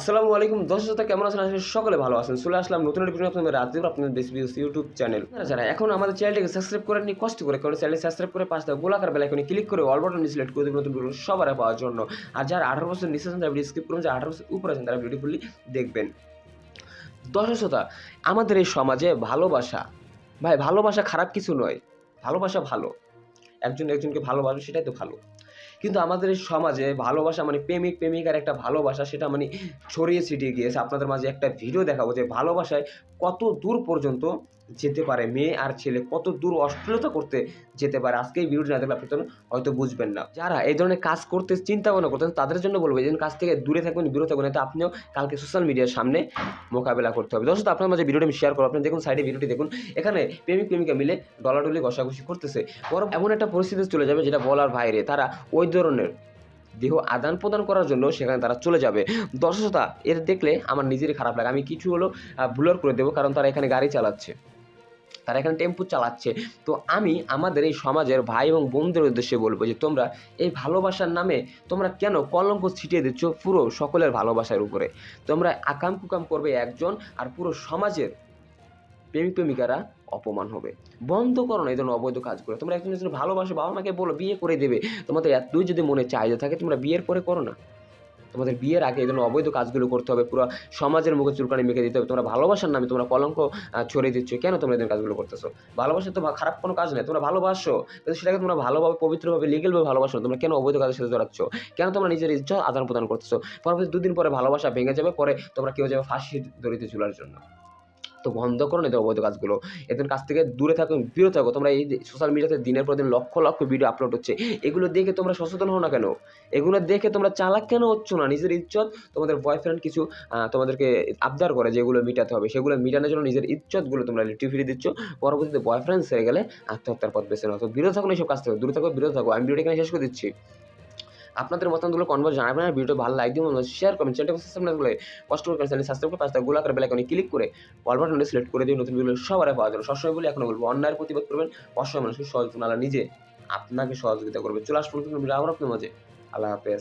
আসসালামু আলাইকুম। দর্শক শ্রোতা, কেমন আছেন? আসলে সকলে ভালো আছেন। চলে আসলাম নতুন একটি আপনাদের রাজদীপ আপনাদের বেশি ভিউস ইউটিউব চ্যানেল। যারা এখন আমাদের চ্যানেলটিকে সাবস্ক্রাইব করে নিয়ে কষ্ট করে, কারণ চ্যানেল সাবস্ক্রাইব করে পাঁচটা গোলাকার বেলা এখানে ক্লিক করে অল বাটন সিলেক্ট করে দেবেন নতুন ভিডিও সবার পাওয়ার জন্য। আর যারা আঠারো বছর নিচে আছেন, তারা স্কিপ করুন, যারা আঠারো বছর উপরে আছেন, তারা ফুললি দেখবেন। দর্শক শ্রোতা, আমাদের এই সমাজে ভালোবাসা, ভাই, ভালোবাসা খারাপ কিছু নয়। ভালোবাসা ভালো। একজন একজনকে ভালোবাসে, সেটাই তো ভালো। কিন্তু আমাদের এই সমাজে ভালোবাসা মানে প্রেমিক, প্রেমিকার একটা ভালোবাসা সেটা মানে ছড়িয়ে ছিটিয়ে গিয়েছে। আপনাদের মাঝে একটা ভিডিও দেখাবো যে ভালোবাসায় কত দূর পর্যন্ত যেতে পারে। মেয়ে আর ছেলে কত দূর অশ্লীলতা করতে যেতে পারে আজকে এই ভিডিওটি না দেখলে আপনি তো হয়তো বুঝবেন না। যারা এই ধরনের কাজ করতে চিন্তা ভাবনা করতেন তাদের জন্য বলব, এই কাজ থেকে দূরে থাকবেন, বিরত থাকবেন, এতে আপনিও কালকে সোশ্যাল মিডিয়ার সামনে মোকাবেলা করতে হবে। দর্শক, আপনার মাঝে ভিডিওটি আমি শেয়ার করব। আপনি দেখুন সাইডে ভিডিওটি দেখুন। এখানে প্রেমিক, প্রেমিকা মিলে ডলাডলি ঘষাঘষি করতেছে। বরং এমন একটা পরিস্থিতি চলে যাবে, যেটা বলার বাইরে। তারা ওই ধরনের দেহ আদান প্রদান করার জন্য সেখানে তারা চলে যাবে। দর্শকতা এর দেখলে আমার নিজেরই খারাপ লাগে। আমি কিছু হলো ভুলার করে দেবো, কারণ তারা এখানে গাড়ি চালাচ্ছে। তারা এখানে টেম্পু চালাচ্ছে। তো আমি আমাদের এই সমাজের ভাই এবং বোনদের উদ্দেশ্যে বলব যে, তোমরা এই ভালোবাসার নামে তোমরা কেন কলঙ্ক ছিটিয়ে দিচ্ছ পুরো সকলের ভালোবাসার উপরে? তোমরা আকাম কুকাম করবে একজন আর পুরো সমাজের প্রেমিক প্রেমিকারা অপমান হবে। বন্ধ করো না এই ধরনের অবৈধ কাজ কাজগুলো। তোমরা একজন ভালোবাসো বাবা মাকে বলো, বিয়ে করে দেবে। তোমাদের এতই যদি মনে চাহিদা থাকে, তোমরা বিয়ের পরে করো না। তোমাদের বিয়ের আগে এই অবৈধ কাজগুলো করতে হবে, পুরো সমাজের মুখে চুলকানি মেখে দিতে হবে। তোমরা ভালোবাসার নামে তোমরা কলঙ্ক ছড়িয়ে দিচ্ছ। কেন তোমরা এই কাজগুলো করতেছো? ভালোবাসা তো খারাপ কোনো কাজ নেই তোমরা ভালোবাসো। কিন্তু সেটাকে তোমরা ভালোভাবে, পবিত্রভাবে লিগেলভাবে ভালোবাসো। তোমরা কেন অবৈধ কাজের সাথে জড়াচ্ছ? কেন তোমরা নিজের ইচ্ছা আদান প্রদান করতেছো? পরবর্তী দুদিন পরে ভালোবাসা ভেঙে যাবে, পরে তোমরা কেউ যাবে ফাঁসি দড়িতে চুলার জন্য। তো বন্ধ করো না অবৈধ কাজগুলো। এদের কাছ থেকে দূরে থাকো, বিরত থাকো। তোমরা এই সোশ্যাল মিডিয়াতে দিনের পর দিন লক্ষ লক্ষ ভিডিও আপলোড হচ্ছে। এগুলো দেখে তোমরা সচেতন হও না কেন? এগুলো দেখে তোমরা চালাক কেন হচ্ছ না? নিজের ইজ্জত তোমাদের বয়ফ্রেন্ড কিছু তোমাদেরকে আবদার করে যেগুলো মিটাতে হবে। সেগুলো মিটানোর জন্য নিজের ইজ্জতগুলো তোমরা লিটি ফিরে দিচ্ছ। পরবর্তীতে বয়ফ্রেন্ড সেরে গেলে আত্মহত্যার পথ বেছে নাও। তো বিরত থাকো না এইসব কাজ থেকে। দূরে থাকো, বিরত থাকো। আমি ভিডিওটা এখানে শেষ করে দিচ্ছি। আপনাদের মতামতগুলো কনভার্স জানাবেন আর ভিডিও ভালো লাইক দিন শেয়ার করবেন, চ্যানেলটা কষ্ট করে চ্যানেল সাবস্ক্রাইব করে পাঁচটা গোলাকার ক্লিক করে অল সিলেক্ট করে দিয়ে নতুন ভিডিও সবার পাওয়া যাবে সবসময় বলি, এখন বলব, অন্যায়ের প্রতিবাদ করবেন, অসহায় মানুষকে সহযোগিতা নিজে আপনাকে সহযোগিতা করবে। চলে আসব আমরা আপনার মাঝে। আল্লাহ হাফেজ।